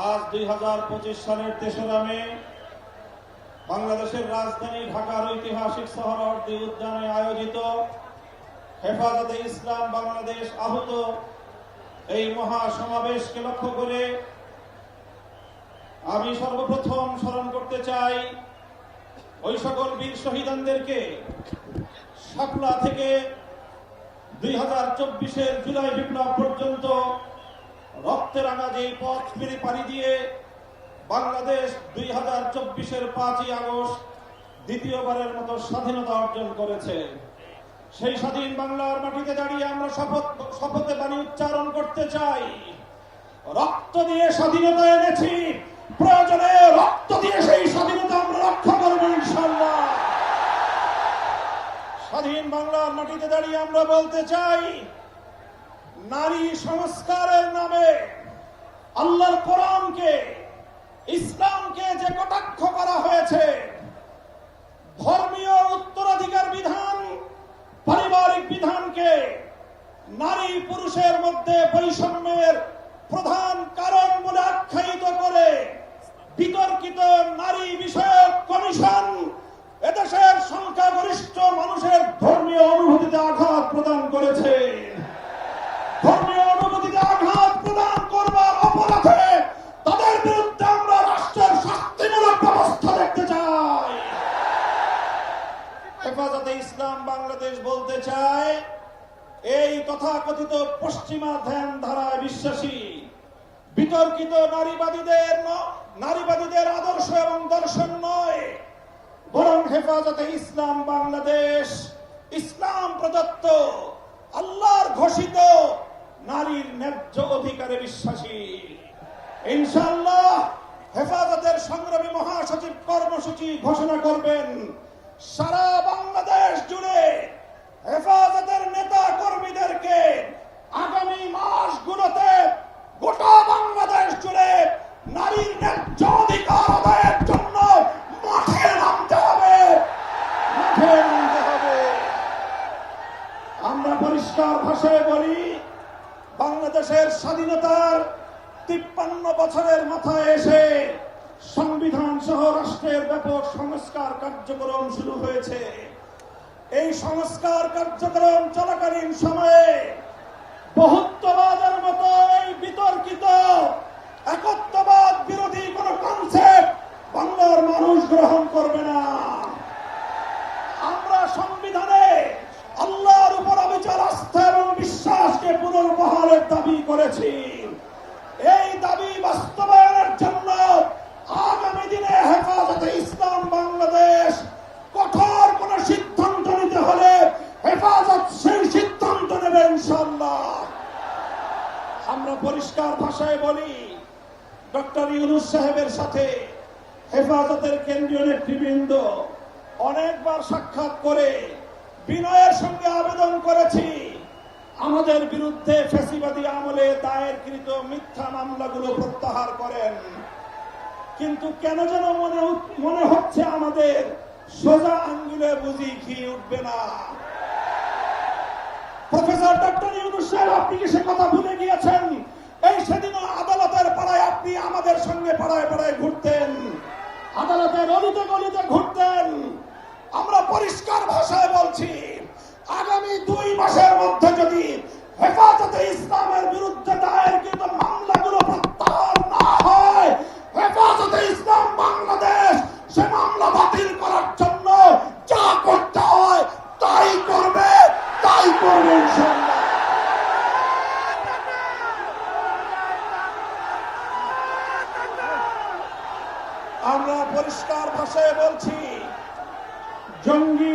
আজ দুই হাজার পঁচিশ সালের তেসরা মে বাংলাদেশের রাজধানী ঢাকার ঐতিহাসিক সোহরাওয়ার্দী উদ্যানে আয়োজিত হেফাজতে ইসলাম বাংলাদেশ আহত এই মহা সমাবেশকে লক্ষ্য করে আমি সর্বপ্রথম স্মরণ করতে চাই ওই সকল বীর শহীদানদেরকে শাপলা থেকে দুই হাজার চব্বিশের জুলাই বিপ্লব পর্যন্ত রক্তের আগাজে পথ ফিরে পাড়ি দিয়ে বাংলাদেশ দুই হাজার চব্বিশের পাঁচই আগস্ট দ্বিতীয়বারের মতো স্বাধীনতা অর্জন করেছে। সেই স্বাধীন বাংলার মাটিতে দাঁড়িয়ে আমরা শপথ, শপথে বাণী উচ্চারণ করতে চাই। রক্ত দিয়ে স্বাধীনতা এনেছি। প্রয়োজনে রক্ত দিয়ে সেই স্বাধীনতা আমরা রক্ষা করব ইনশাল্লাহ স্বাধীন বাংলার মাটিতে দাঁড়িয়ে আমরা বলতে চাই নারী সংস্কারের নামে আল্লাহর কোরআনকে, ইসলামকে যে কটাক্ষ করা হয়েছে, ধর্মীয় উত্তরাধিকার বিধান, পারিবারিক বিধানকে নারী পুরুষের মধ্যে বৈষম্যের প্রধান কারণ বলে আখ্যায়িত করে বিতর্কিত নারী বিষয়ক বিতর্কিত নারীবাদীদের নারীবাদীদের আদর্শ এবং দর্শন নয়। বরং হেফাজতে ইসলাম বাংলাদেশ, ইসলাম প্রদত্ত, আল্লাহর ঘোষিত নারীর ন্যায্য অধিকারে বিশ্বাসী। ইনশাআল্লাহ হেফাজতের সংগ্রামী মহাসচিব কর্মসূচি ঘোষণা করবেন। সারা বাংলাদেশ জুড়ে হেফাজতের নেতা কর্মীদেরকে সংস্কার কার্যক্রম চলাকালীন সময়ে বহুত্ববাদের মতো এই বিতর্কিত একত্ববাদ বিরোধী কোন কনসেপ্ট বাংলার মানুষ গ্রহণ করবে না। আমরা সংবিধানে আল্লাহর উপর অবিচার, আস্থা এবং বিশ্বাসকে পুনর্বহালের দাবি করেছি। এই দাবি বাস্তবায়নের জন্য আগামী দিনে হেফাজতে ভাষায় বলি, ডক্টর ইউনুস সাহেবের সাথে হেফাজতের কেন্দ্রীয় নেতৃবৃন্দ অনেকবার সাক্ষাৎ করে বিনয়ের সঙ্গে আবেদন করেছি, আমাদের বিরুদ্ধে ফেসিবাদী আমলে দায়েরকৃত মিথ্যা মামলাগুলো প্রত্যাহার করেন। কিন্তু কেন যেন মনে মনে হচ্ছে আমাদের সোজা আঙ্গুলে বুঝি ঘি উঠবে না। প্রফেসর ডক্টর ইউনুস সাহেব, আপনি কি সে কথা ভুলে গিয়েছেন? সেদিনও আদালতের পাড়ায় আপনি আমাদের সঙ্গে পাড়ায় পাড়ায় ঘুরতেন। আদালতের অলিতে গলিতে ঘুরতেন। আমরা পরিষ্কার ভাষায় বলছি, আগামী দুই মাসের মধ্যে যদি হেফাজতে ইসলামের বিরুদ্ধে দায়েরকৃত মামলাগুলো প্রত্যাহার না হয় হেফাজতে ইসলাম বাংলাদেশ সে মামলা বাতিল করার জন্য যা করতে হয় তাই করবে তাই করবে ইনশাআল্লাহ আমরা পরিষ্কার ভাষায় বলছি জঙ্গি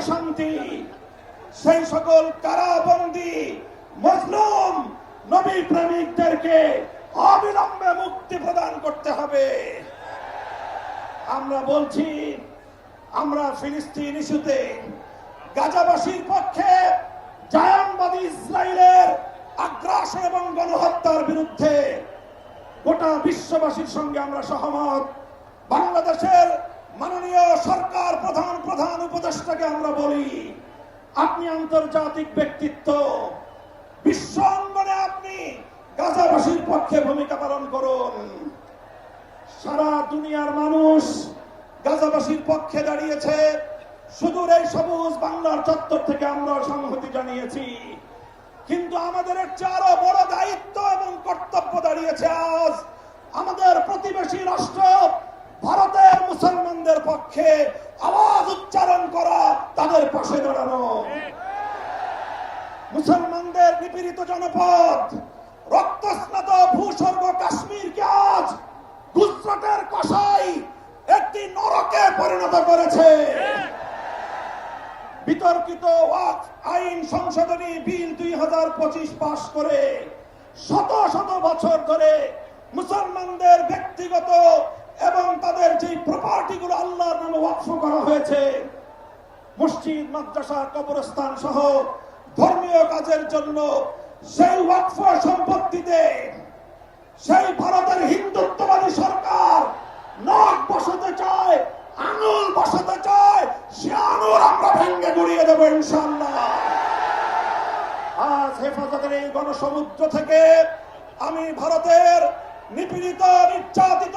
প্রশান্তি সেই সকল কারাবন্দি মজলুম নবী প্রেমিকদেরকে অবিলম্বে মুক্তি প্রদান করতে হবে। আমরা বলছি, আমরা ফিলিস্তিন ইস্যুতে গাজাবাসীর পক্ষে জায়ানবাদী ইসরায়েলের আগ্রাসন এবং গণহত্যার বিরুদ্ধে গোটা বিশ্ববাসীর সঙ্গে আমরা সহমত। বাংলাদেশের মাননীয় সরকার প্রধান প্রধান উপদেষ্টাকে আমরা বলি, আপনি আন্তর্জাতিক ব্যক্তিত্ব। বিশ্ব অঙ্গনে আপনি গাজাবাসীর পক্ষে ভূমিকা পালন করুন। সারা দুনিয়ার মানুষ গাজাবাসীর পক্ষে দাঁড়িয়েছে। সুদূর এই সবুজ বাংলার চত্বর থেকে আমরা সংহতি জানিয়েছি। কিন্তু আমাদের চেয়ে আরও বড় দায়িত্ব এবং কর্তব্য দাঁড়িয়েছে আজ আমাদের প্রতিবেশী রাষ্ট্র ভারতের মুসলমানদের পক্ষে আওয়াজ উচ্চারণ করা তাদের পাশে দাঁড়ানো। মুসলমানদের নিপীড়িত জনপদ, রক্তস্নাত ভূস্বর্গ কাশ্মীরকে আজ গুজরাটের কষাই একটি নরকে পরিণত করেছে। বিতর্কিত আইন সংশোধনী বিল দুই হাজার পঁচিশ পাশ করে শত শত বছর ধরে মুসলমানদের ব্যক্তিগত এবং তাদের যে প্রপার্টিগুলো আল্লাহর নামে ওয়াকফ করা হয়েছে, মসজিদ, মাদ্রাসা, কবরস্থান সহ ধর্মীয় কাজের জন্য সেই ওয়াকফ সম্পত্তিতে সেই ভারতের হিন্দুত্ববাদী সরকার নখ বসাতে চায়, আঙুল বসাতে চায়, সে আঙুল আমরা ভেঙ্গে গুড়িয়ে দেবো ইনশাল্লাহ আজ হেফাজতের এই গণসমুদ্র থেকে আমি ভারতের নিপীড়িত, নির্যাতিত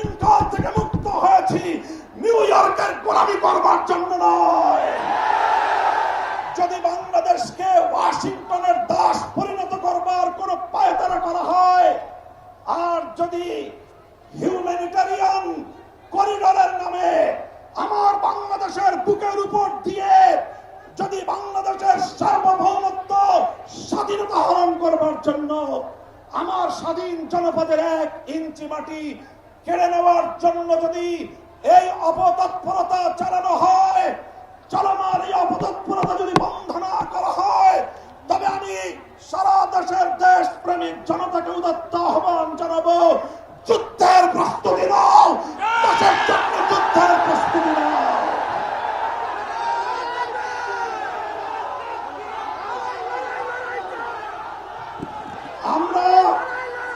শৃঙ্খল থেকে মুক্ত হয়েছি। নিউ ইয়র্কের গোলামি করবার জন্য নয়। যদি বাংলাদেশকে ওয়াশিংটনের দাস পরিণত করবার কোন পায়তারা করা হয়, আর যদি হিউম্যানিটারিয়ান করিডোরের নামে আমার বাংলাদেশের বুকের উপর দিয়ে যদি বাংলাদেশের সার্বভৌমত্ব স্বাধীনতা হরণ করবার জন্য আমার স্বাধীন জনপদের এক ইঞ্চি মাটি কেড়ে নেওয়ার জন্য যদি এই অপতৎপরতা চালানো হয় চলমান এই অপতৎপরতা যদি বন্ধ না করা হয় তবে আমি সারা দেশের দেশ প্রেমিক জনতাকে উদত্ত আহ্বান জানাব যুদ্ধের প্রস্তুতি নাও দেশের জন্য যুদ্ধের প্রস্তুতি নাও আমরা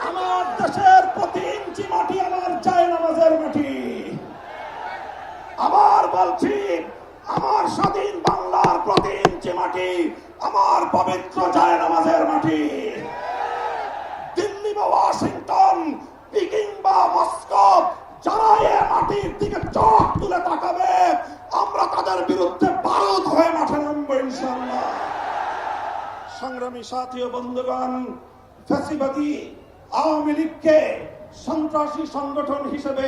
আমার দেশের প্রতি ইঞ্চি মাটি আমার চায় নামাজের মাটি বলছি আমার স্বাধীন বাংলার প্রতি ইঞ্চি মাটি, আমার পবিত্র যায় নামাজের মাটি। দিল্লি বা ওয়াশিংটন, পিকিং বা মস্কো যারা এ মাটির দিকে চোখ তুলে তাকাবে, আমরা তাদের বিরুদ্ধে বারুদ হয়ে মাঠে নামবো ইনশাল্লাহ সংগ্রামী সাথী ও বন্ধুগণ, ফ্যাসিবাদী আওয়ামী লীগকে সন্ত্রাসী সংগঠন হিসেবে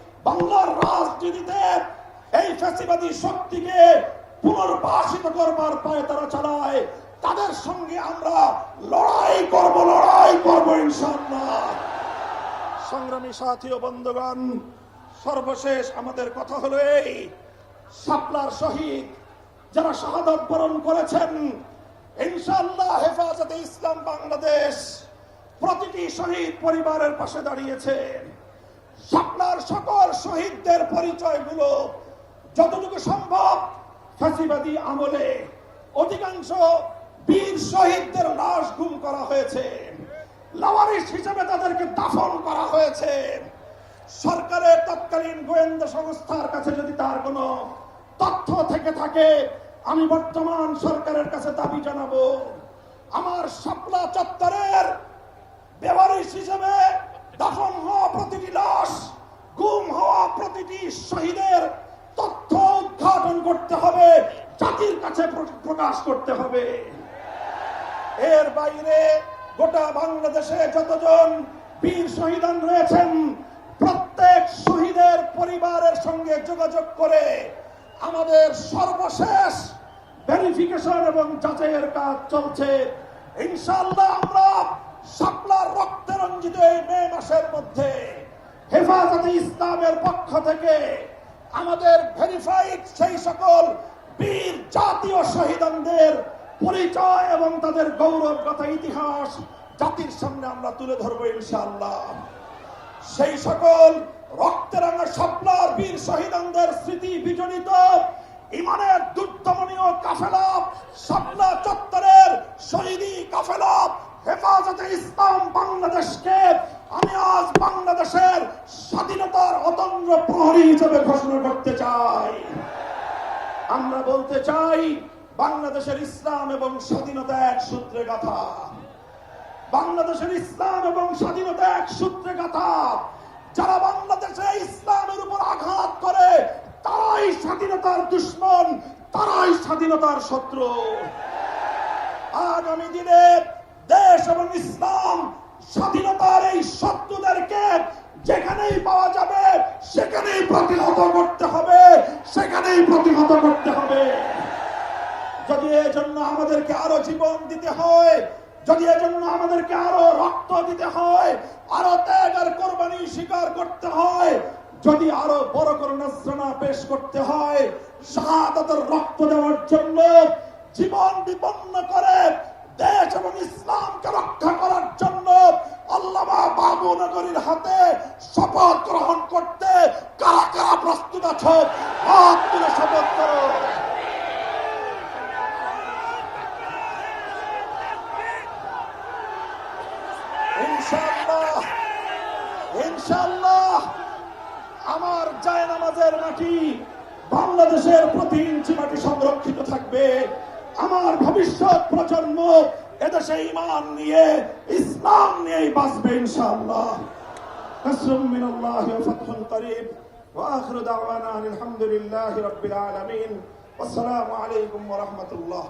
বাংলার রাজনীতিতে এই ফ্যাসিবাদী শক্তিকে পুনর্বাসিত করবার পায়ে তারা চালায়। তাদের সঙ্গে আমরা লড়াই করব লড়াই করব ইনশাল্লাহ সংগ্রামী সাথী ও বন্ধুগণ, সর্বশেষ আমাদের কথা হলো এই, শাপলার শহীদ, যারা শাহাদত বরণ করেছেন ইনশাল্লাহ হেফাজতে ইসলাম বাংলাদেশ প্রতিটি শহীদ পরিবারের পাশে দাঁড়িয়েছে শাপলার সকল শহীদদের পরিচয়গুলো যতটুকু সম্ভব ফাঁসিবাদী আমলে, অধিকাংশ বীর শহীদদের লাশ গুম করা হয়েছে। লাওয়ারিস হিসেবে তাদেরকে দাফন করা হয়েছে। সরকারের তৎকালীন গোয়েন্দা সংস্থার কাছে যদি তার কোনো তথ্য থেকে থাকে, আমি বর্তমান সরকারের কাছে দাবি জানাব। আমার শাপলা চত্বরের বেওয়ারিশ হিসেবে দাফন হওয়া প্রতিটি লাশ, গুম হওয়া প্রতিটি শহীদের তথ্য উদ্ঘাটন করতে হবে, জাতির কাছে প্রকাশ করতে হবে। এর বাইরে গোটা বাংলাদেশে যতজন বীর শহীদান রয়েছেন, প্রত্যেক শহীদের পরিবারের সঙ্গে যোগাযোগ করে আমাদের সর্বশেষ ভেরিফিকেশন এবং যাচাইয়ের কাজ চলছে। ইনশাআল্লাহ আমরা শাপলার রক্তে রঞ্জিত এই মে মাসের মধ্যে হেফাজতে ইসলামের পক্ষ থেকে আমাদের ভেরিফাইড সেই সকল বীর জাতীয় শহীদদের পরিচয় এবং তাদের গৌরবগত ইতিহাস জাতির সামনে আমরা তুলে ধরবো ইনশাআল্লাহ। সেই সকল রক্তেরাঙা স্বপ্নার বীর শহীদদের স্মৃতি বিজড়িত ইমানের দুর্দমনীয় কাফেলা, স্বপ্না চত্বরের শহীদি কাফেলা হেফাজতে ইসলাম বাংলাদেশকে আমি আজ বাংলাদেশের স্বাধীনতার অতন্দ্র প্রহরী হিসেবে ঘোষণা করতে চাই। আমরা বলতে চাই, বাংলাদেশের ইসলাম এবং স্বাধীনতা এক সূত্রে কথা বাংলাদেশের ইসলাম এবং স্বাধীনতা এক সূত্রে গাথা। যারা বাংলাদেশে ইসলামের উপর আঘাত করে, তারাই স্বাধীনতার দুশ্মন, তারাই স্বাধীনতার শত্রু। আগামী দিনে দেশ এবং ইসলাম স্বাধীনতার এই শত্রুদেরকে যেখানেই পাওয়া যাবে, সেখানেই প্রতিহত করতে হবে, সেখানেই প্রতিহত করতে হবে। যদি এজন্য আমাদেরকে আরও জীবন দিতে হয়, যদি এজন্য আমাদেরকে আরও রক্ত দিতে হয়, আরও ত্যাগ আর কোরবানি স্বীকার করতে হয়, যদি আরও বড় করে নজরানা পেশ করতে হয়, শাহাদাতের রক্ত দেওয়ার জন্য জীবন বিপন্ন করে দেশ এবং ইসলামকে রক্ষা করার জন্য আল্লামা বাবু নগরীর হাতে শপথ গ্রহণ করতে কারা কারা প্রস্তুত আছো? শপথ করো। ইনশাআল্লাহ আমার জায় নামাজের মাটি বাংলাদেশের প্রতি ইঞ্চি মাটি সংরক্ষিত থাকবে। আমার ভবিষ্যৎ প্রজন্ম এদেশে ইমান নিয়ে ইসলাম নিয়েই বাঁচবে ইনশাআল্লাহ نصر من الله وفتح قريب واخر دعوانا ان الحمد لله رب العالمين والسلام عليكم ورحمه الله